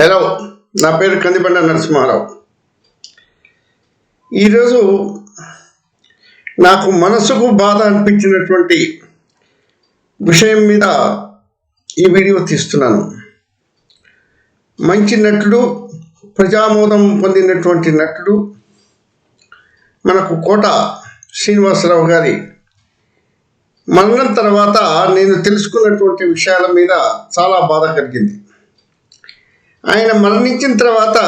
Hello నా పేరు కందిబండ నరసింహారావు. ఈరోజు నాకు మనసుకు బాధ అనిపించినటువంటి విషయం మీద ఈ వీడియో తీస్తున్నాను. మంచి నటుడు ప్రజామోదం పొందినటువంటి నటుడు మనకు కోట శ్రీనివాసరావు గారి మరణం తర్వాత నేను తెలుసుకున్నటువంటి విషయాల మీద చాలా బాధ కలిగింది. ఆయన మరణించిన తర్వాత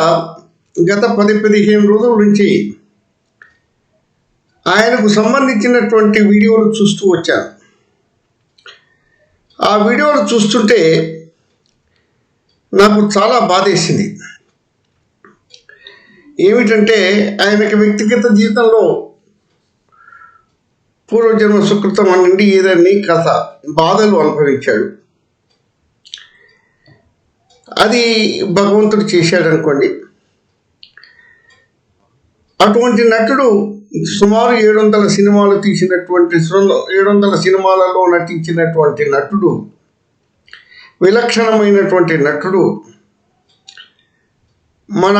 గత పది పదిహేను రోజుల నుంచి ఆయనకు సంబంధించినటువంటి వీడియోలు చూస్తూ వచ్చాను. ఆ వీడియోలు చూస్తుంటే నాకు చాలా బాధేసింది. ఏమిటంటే ఆయనకి వ్యక్తిగత జీవితంలో పూర్వజన్మ సుకృతం నుండి ఏదన్నీ కథ బాధలు అనుభవించాడు. అది భగవంతుడు చేశాడు అనుకోండి అటువంటి నటుడు సుమారు ఏడు వందల సినిమాలు తీసినటువంటి ఏడు వందల సినిమాలలో నటించినటువంటి నటుడు విలక్షణమైనటువంటి నటుడు మన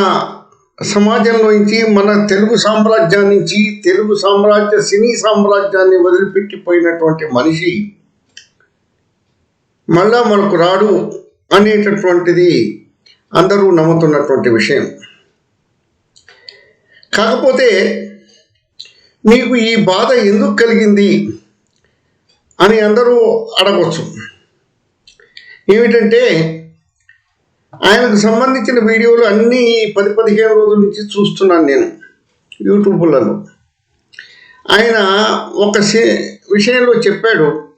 సమాజంలోంచి మన తెలుగు సామ్రాజ్యం నుంచి తెలుగు సామ్రాజ్య సినీ సామ్రాజ్యాన్ని వదిలిపెట్టిపోయినటువంటి మనిషి మళ్ళా మనకు రాడు. అనేటటువంటిది అందరూ నమ్ముతున్నటువంటి విషయం. కాకపోతే మీకు ఈ బాధ ఎందుకు కలిగింది అని అందరూ అడగవచ్చు ఏమిటంటే ఆయనకు సంబంధించిన వీడియోలు అన్నీ పది పదిహేను రోజుల నుంచి చూస్తున్నాను నేను యూట్యూబ్లలో. ఆయన ఒక సి- విషయంలో చెప్పాడు.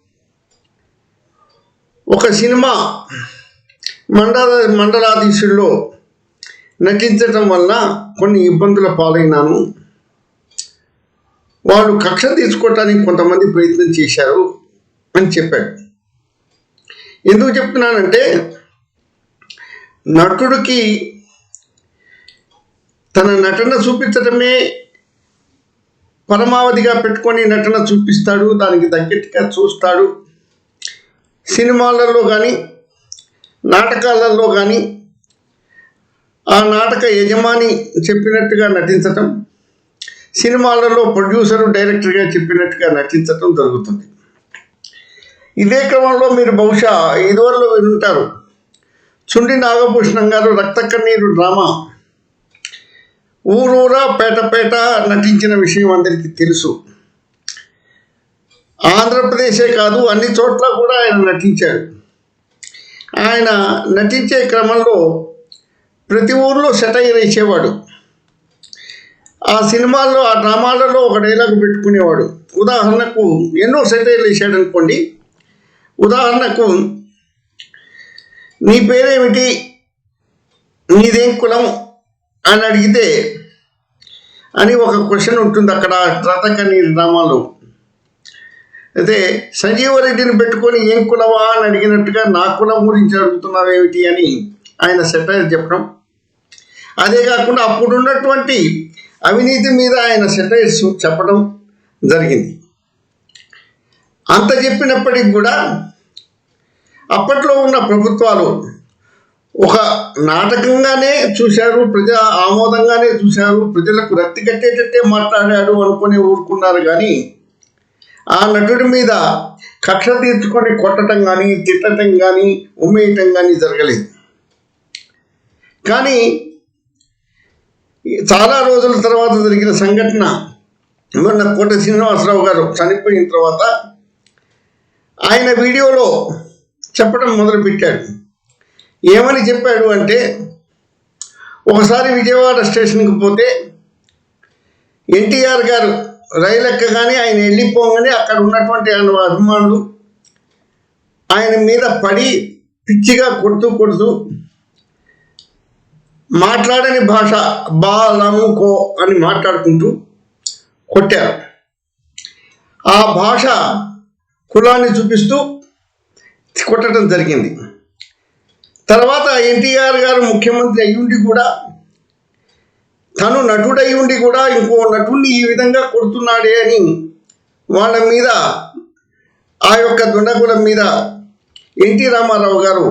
ఒక సినిమా మండల మండలాధీశుల్లో నటించటం వల్ల కొన్ని ఇబ్బందుల పాలైనాను. వాళ్ళు కక్ష తీసుకోవటానికి కొంతమంది ప్రయత్నం చేశారు అని చెప్పాడు. ఎందుకు చెప్తున్నానంటే నటుడికి తన నటన చూపించడమే పరమావధిగా పెట్టుకొని నటన చూపిస్తాడు దానికి తగ్గట్టుగా చూస్తాడు. సినిమాలలో కానీ నాటకాలలో కానీ ఆ నాటక యజమాని చెప్పినట్టుగా నటించటం సినిమాలలో ప్రొడ్యూసరు డైరెక్టర్గా చెప్పినట్టుగా నటించటం జరుగుతుంది. ఇదే క్రమంలో మీరు బహుశా ఇదివరలో వింటారు చుండి నాగభూషణం గారు రక్త కన్నీరు డ్రామా. ఊరూరా పేట పేట నటించిన విషయం అందరికీ తెలుసు. ఆంధ్రప్రదేశే కాదు అన్ని చోట్ల కూడా ఆయన నటించాడు ఆయన నటించే క్రమంలో ప్రతి ఊర్లో సెటైర్ వేసేవాడు. ఆ సినిమాల్లో ఆ డ్రామాలలో ఒక డైలాగ్ పెట్టుకునేవాడు. ఉదాహరణకు ఎన్నో సెటైర్లు వేసాడు అనుకోండి ఉదాహరణకు నీ పేరేమిటి? నీదేం కులం? అని అడిగితే అని ఒక క్వశ్చన్ ఉంటుంది అక్కడ రతకని డ్రామాలో. అయితే సంజీవరెడ్డిని పెట్టుకొని ఏం కులవా అని అడిగినట్టుగా నా కులం గురించి అడుగుతున్నావేమిటి అని ఆయన సెటైర్ చెప్పడం. అదే కాకుండా అప్పుడున్నటువంటి అవినీతి మీద ఆయన సెటైర్స్ చెప్పడం జరిగింది. అంత చెప్పినప్పటికి కూడా అప్పట్లో ఉన్న ప్రభుత్వాలు ఒక నాటకంగానే చూశారు ప్రజా ఆమోదంగానే చూశారు ప్రజలకు రక్తి కట్టేటట్టే మాట్లాడాడు అనుకుని ఊరుకున్నారు కానీ ఆ నటుడి మీద కక్ష తీర్చుకొని కొట్టడం కానీ తిట్టడం కానీ ఉమ్మేయటం కానీ జరగలేదు. కానీ చాలా రోజుల తర్వాత జరిగిన సంఘటన మొన్న కోట శ్రీనివాసరావు గారు చనిపోయిన తర్వాత ఆయన వీడియోలో చెప్పడం మొదలుపెట్టాడు. ఏమని చెప్పాడు అంటే ఒకసారి విజయవాడ స్టేషన్కి పోతే ఎన్టీఆర్ గారు రైలు ఎక్కగానే ఆయన వెళ్ళిపోగానే అక్కడ ఉన్నటువంటి ఆయన అభిమానులు ఆయన మీద పడి పిచ్చిగా కొడుతూ కొడుతూ మాట్లాడని భాష బాలముకో అని మాట్లాడుకుంటూ కొట్టారు. ఆ భాష కులాన్ని చూపిస్తూ కొట్టడం జరిగింది. తర్వాత ఎన్టీఆర్ గారు ముఖ్యమంత్రి అయ్యుండి కూడా తను నటుడై ఉండి కూడా ఇంకో నటుడిని ఈ విధంగా కొడుతున్నాడే అని వాళ్ళ మీద ఆ యొక్క దుండగులం మీద ఎన్టీ రామారావు గారు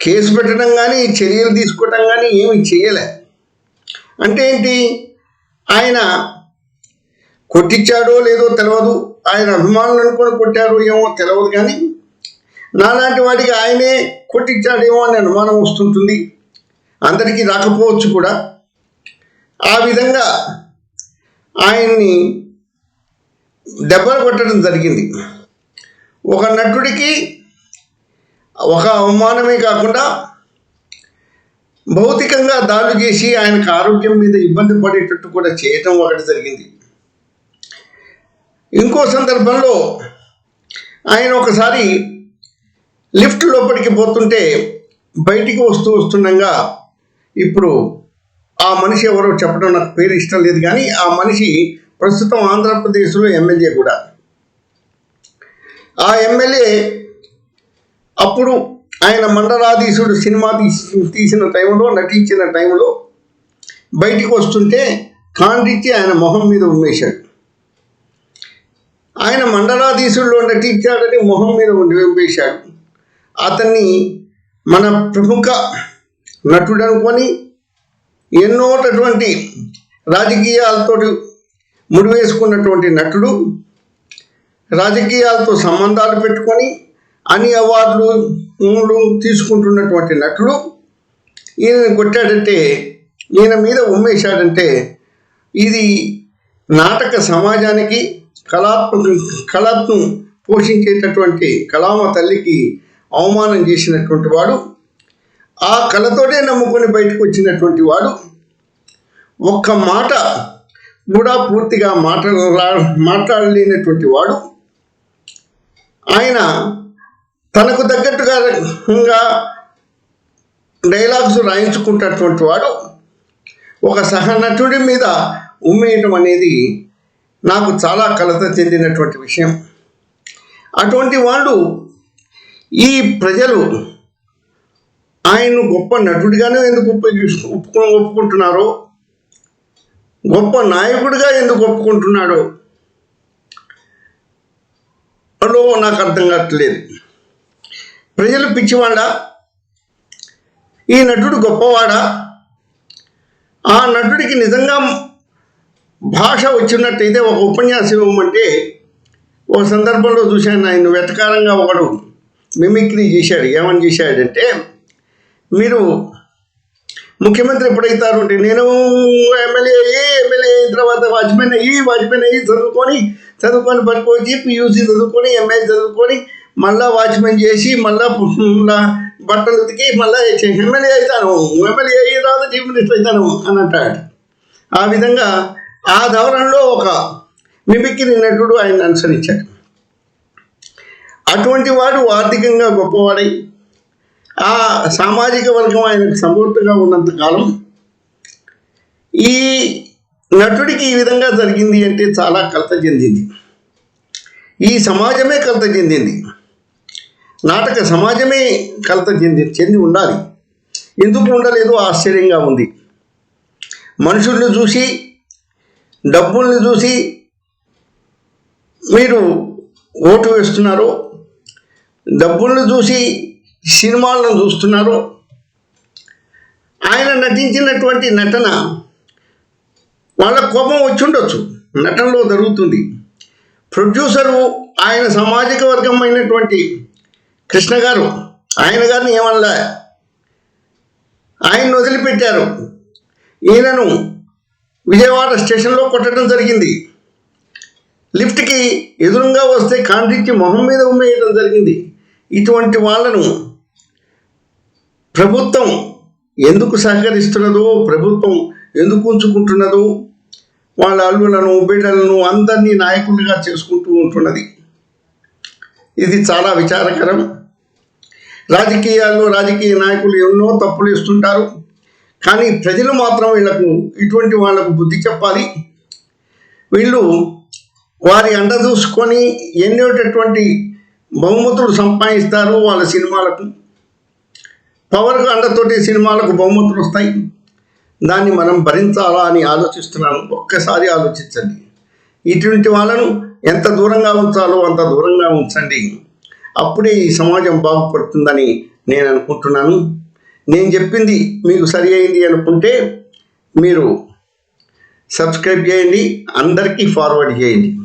కేసు పెట్టడం కానీ చర్యలు తీసుకోవటం కానీ ఏమి చేయలే. అంటే ఏంటి? ఆయన కొట్టించాడో లేదో తెలియదు ఆయన అభిమానులు అనుకొని కొట్టారో ఏమో తెలియదు కానీ నాలాంటి వాడికి ఆయనే కొట్టించాడేమో అని అనుమానం వస్తుంటుంది. అందరికీ రాకపోవచ్చు కూడా. ఆ విధంగా ఆయన్ని దెబ్బలు కొట్టడం జరిగింది. ఒక నటుడికి ఒక అవమానమే కాకుండా భౌతికంగా దాడులు చేసి ఆయనకు ఆరోగ్యం మీద ఇబ్బంది పడేటట్టు కూడా చేయటం ఒకటి జరిగింది. ఇంకో సందర్భంలో ఆయన ఒకసారి లిఫ్ట్ లోపలికి పోతుంటే బయటికి వస్తూ వస్తుండగా ఇప్పుడు ఆ మనిషి ఎవరో చెప్పడం నాకు పేరు ఇష్టం లేదు కానీ ఆ మనిషి ప్రస్తుతం ఆంధ్రప్రదేశ్లో ఎమ్మెల్యే కూడా. ఆ ఎమ్మెల్యే అప్పుడు ఆయన మండలాధీశుడు సినిమా తీసి తీసిన టైంలో నటించిన టైంలో బయటికి వస్తుంటే కాండిచ్చి ఆయన మొహం మీద ఉమ్మేశాడు. ఆయన మండలాధీశుల్లో నటించాడని మొహం మీద ఉండి వేశాడు అతన్ని మన ప్రముఖ నటుడు అనుకొని ఎన్నోటటువంటి రాజకీయాలతో ముడివేసుకున్నటువంటి నటుడు రాజకీయాలతో సంబంధాలు పెట్టుకొని అన్ని అవార్డులు తీసుకుంటున్నటువంటి నటుడు. ఈయన కొట్టాడంటే ఈయన మీద ఉమ్మేశాడంటే ఇది నాటక సమాజానికి కళాత్మక కళను పోషించేటటువంటి కళామ తల్లికి అవమానం చేసినటువంటి వాడు. ఆ కళతోనే నమ్ముకొని బయటకు వచ్చినటువంటి వాడు ఒక్క మాట కూడా పూర్తిగా మాట్లాడ మాట్లాడలేనటువంటి వాడు. ఆయన తనకు తగ్గట్టుగా డైలాగ్స్ రాయించుకుంటున్నటువంటి వాడు. ఒక సహనటుడి మీద ఉమ్మేయటం అనేది నాకు చాలా కలత చెందినటువంటి విషయం. అటువంటి వాళ్ళు ఈ ప్రజలు ఆయన్ను గొప్ప నటుడిగానే ఎందుకు ఒప్పుకు ఒప్పుకో ఒప్పుకుంటున్నారో? గొప్ప నాయకుడిగా ఎందుకు ఒప్పుకుంటున్నాడో? లో నాకు అర్థం కావట్లేదు. ప్రజలు పిచ్చివాడా? ఈ నటుడు గొప్పవాడా? ఆ నటుడికి నిజంగా భాష వచ్చినట్టయితే ఒక ఉపన్యాసం ఇవ్వమంటే ఒక సందర్భంలో చూశాను ఆయన వెతకారంగా ఒకడు మిమిక్రీ చేశాడు. ఏమని చేశాడంటే మీరు ముఖ్యమంత్రి ఎప్పుడైతారు అంటే నేను ఎమ్మెల్యే అయ్యి ఎమ్మెల్యే అయిన తర్వాత వాచ్మెన్ అయ్యి వాచ్మెన్ అయ్యి చదువుకొని చదువుకొని పట్టుకొచ్చి పియూసీ చదువుకొని ఎంఏ చదువుకొని మళ్ళా వాచ్మెన్ చేసి మళ్ళా బట్టలు ఉతికి మళ్ళా ఎమ్మెల్యే అవుతాను ఎమ్మెల్యే అయిన తర్వాత చీఫ్ మినిస్టర్ అవుతాను అని అంటాడు. ఆ విధంగా ఆ ధవరణలో ఒక మిమిక్రీ నటుడు ఆయన అనుసరించాడు అటువంటి వాడు ఆర్థికంగా గొప్పవాడై ఆ సామాజిక వర్గం ఆయనకు సమూర్తిగా ఉన్నంత కాలం ఈ నటుడికి ఈ విధంగా జరిగింది అంటే చాలా కలత చెందింది. ఈ సమాజమే కలత చెందింది. నాటక సమాజమే కలత చెంది చెంది ఉండాలి. ఎందుకు ఉండలేదు? ఆశ్చర్యంగా ఉంది. మనుషుల్ని చూసి డబ్బుల్ని చూసి మీరు ఓటు వేస్తున్నారు డబ్బుల్ని చూసి సినిమాలను చూస్తున్నారు. ఆయన నటించినటువంటి నటన వాళ్ళ కోపం వచ్చి ఉండొచ్చు. నటనలో జరుగుతుంది. ప్రొడ్యూసరు ఆయన సామాజిక వర్గం అయినటువంటి కృష్ణ గారు ఆయన గారిని ఏమన్నా ఆయన్ని వదిలిపెట్టారు. ఈయనను విజయవాడ స్టేషన్లో కొట్టడం జరిగింది. లిఫ్ట్కి ఎదురుగా వస్తే కాండ్రించి మొహం మీద ఉమ్మేయడం జరిగింది. ఇటువంటి వాళ్ళను ప్రభుత్వం ఎందుకు సహకరిస్తున్నదో ప్రభుత్వం ఎందుకు ఉంచుకుంటున్నదో వాళ్ళ అల్లులను బిడ్డలను అందరినీ నాయకులుగా చేసుకుంటూ ఉంటున్నది. ఇది చాలా విచారకరం. రాజకీయాల్లో రాజకీయ నాయకులు ఎన్నో తప్పులు ఇస్తుంటారు కానీ ప్రజలు మాత్రం వీళ్ళకు ఇటువంటి వాళ్ళకు బుద్ధి చెప్పాలి. వీళ్ళు వారి అండ చూసుకొని ఎన్నోటటువంటి బహుమతులు సంపాదిస్తారు వాళ్ళ సినిమాలకు. పవర్ అండతోటి సినిమాలకు బహుమతులు వస్తాయి. దాన్ని మనం భరించాలా అని ఆలోచిస్తున్నాను. ఒక్కసారి ఆలోచించండి. ఇటువంటి వాళ్ళను ఎంత దూరంగా ఉంచాలో అంత దూరంగా ఉంచండి. అప్పుడే ఈ సమాజం బాగుపడుతుందని నేను అనుకుంటున్నాను. నేను చెప్పింది మీకు సరి అయింది అనుకుంటే మీరు సబ్స్క్రైబ్ చేయండి. అందరికీ ఫార్వర్డ్ చేయండి.